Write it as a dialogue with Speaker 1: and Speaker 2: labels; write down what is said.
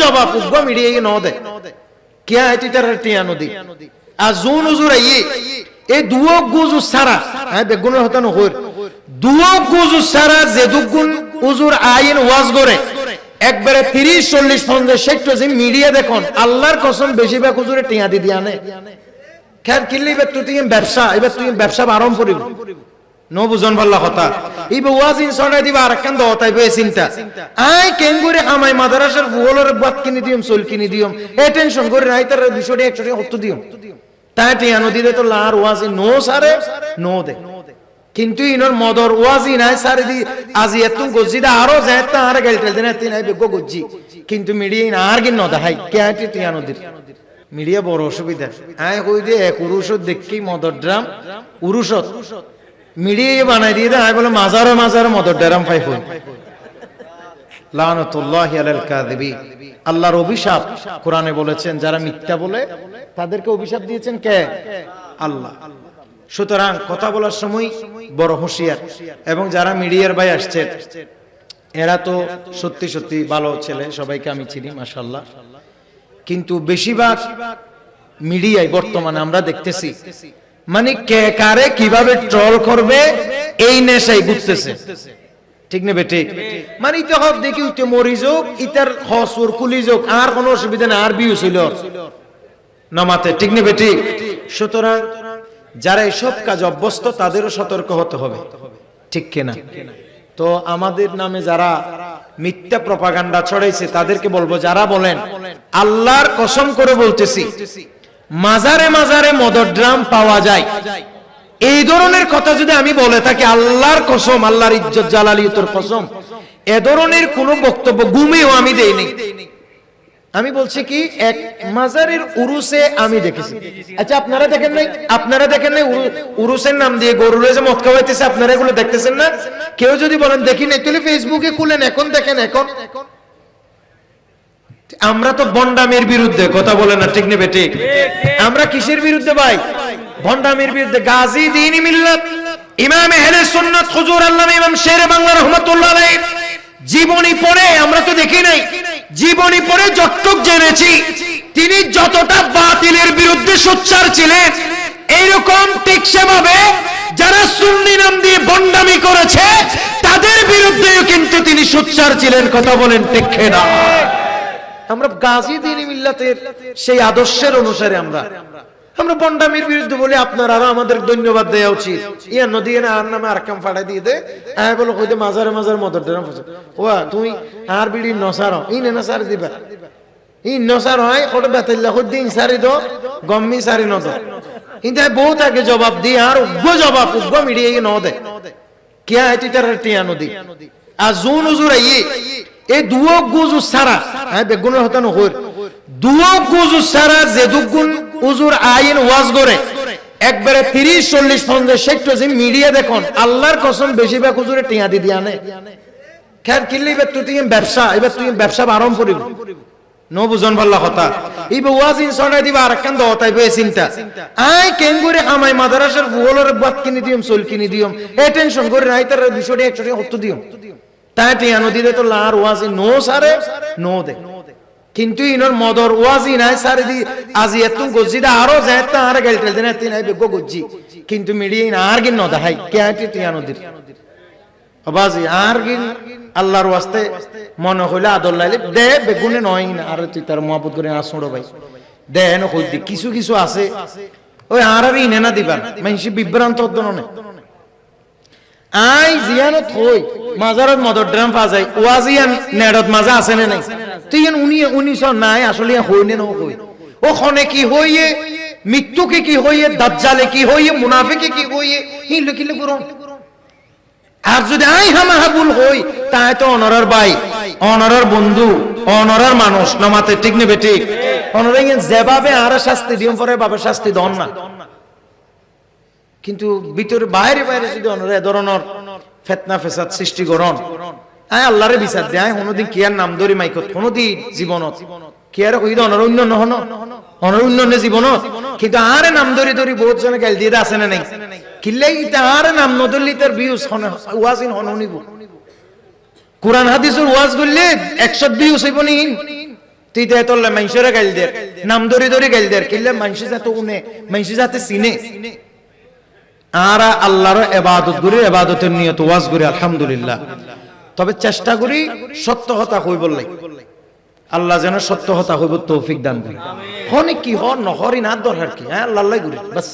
Speaker 1: জবাব উগ্র মিডিয়ে ন দে কিয়া এটি তার টিয়া নদী আর জুন উজুর এই হ্যাঁ যে উজুর আইন ওয়াজ করে একবারে তিরিশ চল্লিশ পঞ্চাশ ষাট যে মিডিয়া দেখুন আল্লাহর কসম বেশিরভাগ হুজুরে টিয়া দি দিয়া নে খেয়াল কিনলে এবার তুই ব্যবসা এবার তুই ব্যবসা আরম্ভ করিব নো বুঝন পাল্লা কথা। এই ওয়াজ ইন সরাই দিবা আর একখান দাও তাই বে চিন্তা। আই কেন করে আমায় মাদ্রাসার ভুলের বাত কিনে দিম চুল কিনে দিম এ টেনশন করে নাই তার দুশো টাকা, একশো টাকা হতো দিম তাই টিয়া নদীতে তো লার ওয়াজ, নো সারে, নো দে। কিন্তু ইনর মদর ওয়াজি নাই সারে দি। আজি এতুন গজ্জি দা, আরও যায় তা আর গেল টেল দিন এত নাই বেগো গজ্জি। কিন্তু মিডিয়া ইন আর গিন নদা, হাই, কে আটি টিয়া নদীর মিডিয়া বড় অসুবিধা। আয় কই দিয়ে এক উরুষত দেখি মদর ড্রাম, উরুষত। মিডিয়া বানাই দিয়ে দেয়, বলে মাজারে মাজারে মদর ড্রাম লানতুল্লাহি আলাল কাযিবি। আল্লাহর অভিশাপ কোরআনে বলেছেন, যারা মিথ্যা বলে তাদেরকে অভিশাপ দিয়েছেন কে? আল্লাহ। সুতরাং কথা বলার সময় বড় হুঁশিয়ার। এবং যারা মিডিয়ার ভাই আসছেন এরা তো সত্যি সত্যি ভালো ছেলে, সবাইকে আমি চিনি মাশাল্লাহ কিন্তু বেশিরভাগ মিডিয়ায় বর্তমানে আমরা দেখতেছি মানে কে কারে কীভাবে ট্রল করবে, এই নেশাই ঘুরতেছে ঠিক না বেটে? মানে ইতে হক দেখি উঠে মরি যোগ, ইতার হসুর কুলি যোগ, আর কোনো অসুবিধা না আর বিউ ছিল নমাতে, ঠিক না বেটি? সুতরাং যারা এসব কাজ অভ্যস্ত, তাদেরও সতর্ক হতে হবে। ঠিক কিনা তো আমাদের নামে যারা মিথ্যা প্রপাগান্ডা ছড়াইছে, তাদেরকে বলব, যারা বলেন, আল্লাহর কসম করে বলতেছি মাজারে মাজারে মদর ড্রাম পাওয়া যায়। এই ধরনের কথা যদি আমি বলে থাকি, আল্লাহর কসম, আল্লাহর ইজ্জত, জালালিয়তের কসম, এ ধরনের কোনো বক্তব্য ঘুমেও আমি দেইনি আমি বলছি কি, এক মাজারের উরুসে আমি দেখেছি। আচ্ছা আপনারা দেখেন নাই? আপনারা দেখেন নাই উরুসের নাম দিয়ে গরুরে যে মদ খাওয়াইতেছে, আপনারা এগুলো দেখতেছেন না? কেউ যদি বলেন, দেখি নাই, তাহলে ফেসবুকে খুলেন, এখন দেখেন, এখন। আমরা তো বন্ডামের বিরুদ্ধে কথা বলে না ঠিক নেবে ঠিক। আমরা কিসের বিরুদ্ধে ভাই? ভন্ডামের বিরুদ্ধে গাজী দিন মিল্লাত ইমাম আহলে সুন্নাত হুজুর আল্লামা ইমাম শেরে বাংলা রহমাতুল্লাহ আলাইহি জীবনী পড়ে আমরা তো দেখি নাই। জীবনী পড়ে যতটুক জেনেছি তিনি যতটা বাতিলের বিরুদ্ধে সোচ্চার ছিলেন এইরকম ঠিক সেভাবে যারা সুন্নি নাম দিয়ে বন্ডামি করেছে তাদের বিরুদ্ধেও কিন্তু তিনি সোচ্চার ছিলেন কথা বলেন ঠিক না আমরা গাজী দিন মিল্লাতের সেই আদর্শের অনুসারে আমরা। আমরা বন্ডামির বিরুদ্ধে বলি, আপনার আমাদের ধন্যবাদ দেওয়া উচিত। ইয়া নদী না আর নামে আর কাম ফাড়াই দিয়ে দে। আয় বলো কইতে মাজারে মাজার মদর ফসে ওয়া তুই আর বিড়ি নসার ই নে সার দিবা। ই নসার হয় ওটা বেতাল্লা খুদ দিন সারি দো, গম্মি সারি নদ। কিন্তু বহুত আগে জবাব দি, আর উগ্র জবাব, উগ্র মিডিয়ে ন দে কিয়া এটি তার টিয়া নদী। আর জুন উজুর আইয়ে এই দুয়ো গুজু সারা হ্যাঁ বেগুনের হতা নহর দুয়ো গুজু সারা যে দুগুণ উজুর আইন ওয়াজ করে একবারে তিরিশ, চল্লিশ, পঞ্চাশ, ষাট যে মিডিয়া দেখুন, আল্লাহর কসম বেশিরভাগ হুজুরে টিয়া দি দিয়া নে। খেয়াল কিনলে এবার তুই তুই ব্যবসা, এবার তুই ব্যবসা আরম্ভ করিব। নো বুঝন পাল্লা কথা। এই ওয়াজ ইন সরাই দিবা আর একখান দাও তাই চিন্তা। আই কেন করে আমায় মাদ্রাসার ভুলের বাত কিনে দিম চুল কিনে দিম এ টেনশন করে নাই তার দুশো টাকা একশো টাকা হতো দিম টিয়া নদীতে তো লার ওয়াজি নো সারে, নো দে। কিন্তু ইনর মদর ওয়াজি নাই সারে দি, আজি দা আরও যায়, তা আর গেল দিন, এত বেগো গজ্জি কিন্তু মিডিয়া ইন আর গিন নদা হাই কে আটি টিয়া নদীর বাজি আর গিন আল্লাহর ওয়াস্তে মনে হইলে আদর লাইলে, দে বেগুনে নয় না, আর তুই তার মহাপুত করে শুনো ভাই। দে ন কই দি, কিছু কিছু আছে। ওই আর আর ইনে না দিবা মাইসি বিভ্রান্ত হতো না। আই জিয়ানত হই। মাজারত মদর ড্রাম যায় ওয়াজিয়ান নেড়ত মাজা আছে নে নাই? তুই ইয়ান উনি উনিশ নাই আসলে হই নে হই ও খনে কি হইয়ে? মৃত্যুকে কি হইয়ে? দাজ্জালে কি হইয়ে? মুনাফিকে কি হইয়ে? হি লিখিলে গুরন আর যদি আই হামা হাবুল হই, তাই তো অনরার ভাই অনরার বন্ধু অনরার মানুষ নমাতে ঠিক নেবে ঠিক অনরা ইয়ে যেভাবে আর শাস্তি দিম পরে বাবে শাস্তি দন না। কিন্তু ভিতরে বাইরে বাইরে যদি অনরা ধরনের ফেতনা, ফেসাদ সৃষ্টি করন, আয় আল্লাহরে বিচার দেয়, আয় কোনোদিন কিয়ার নাম ধরি মাইকত, কোনোদিন জীবনত। কিয়ার কই অনর অন্য নহন অনর অন্য জীবনত। কিন্তু আরে নাম ধরি ধরি বহুত জনে গেল দিয়ে আছে না নাই? কিল্লে ইতা আরে নাম নদলি তার ভিউজ হন ওয়াজিন হন উনিব কোরআন, হাদিসের ওয়াজ করলে একশো ভিউজ হইব নি তুই দেয় তোর মানুষেরা গাইল দের নাম ধরে ধরে গাইল দের কিনলে মানুষ যাতে উনে মানুষ যাতে চিনে। আরা আল্লাহর এবাদত করি এবাদতের নিয়ত ওয়াজ করি, আলহামদুলিল্লাহ। তবে চেষ্টা করি সত্য হতা হই বললে আল্লাহ যেন সত্য হতা হইব তৌফিক দান করি হনে কি হন, নহরি না দরকার কি? হ্যাঁ আল্লাহ করি, বাস।